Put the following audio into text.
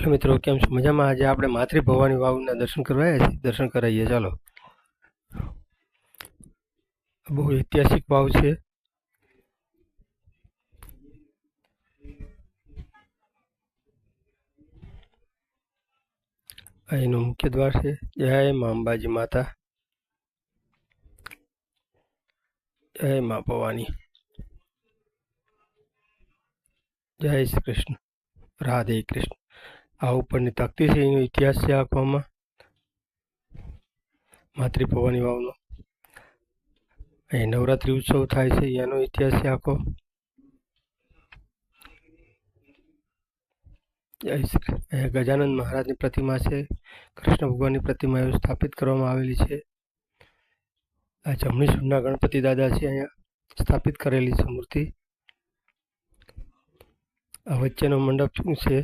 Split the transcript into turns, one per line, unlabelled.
Hello મિત્રો, કેમ છો? મજામાં? આજે આપણે માતૃ ભવાની વાવના દર્શન કરવા આવ્યા છીએ. દર્શન કરાવીએ, ચાલો. બહુ ઐતિહાસિક વાવ છે. અહીંનું મુખ્ય દ્વાર છે. જય મા અંબાજી માતા. જય મા ભવાની. જય શ્રી કૃષ્ણ. રાધે કૃષ્ણ. આ ઉપરની તકતી છે, એનો ઇતિહાસ છે આખવામાં માતૃ પવાની વાવનો. અહીં નવરાત્રિ ઉત્સવ થાય છે, એનો ઇતિહાસ છે આખો. ગજાનંદ મહારાજની પ્રતિમા છે, કૃષ્ણ ભગવાનની પ્રતિમા એવું સ્થાપિત કરવામાં આવેલી છે. આ જમણી સુરના ગણપતિ દાદા છે, અહીંયા સ્થાપિત કરેલી છે મૂર્તિ. આ વચ્ચેનો મંડપ છે?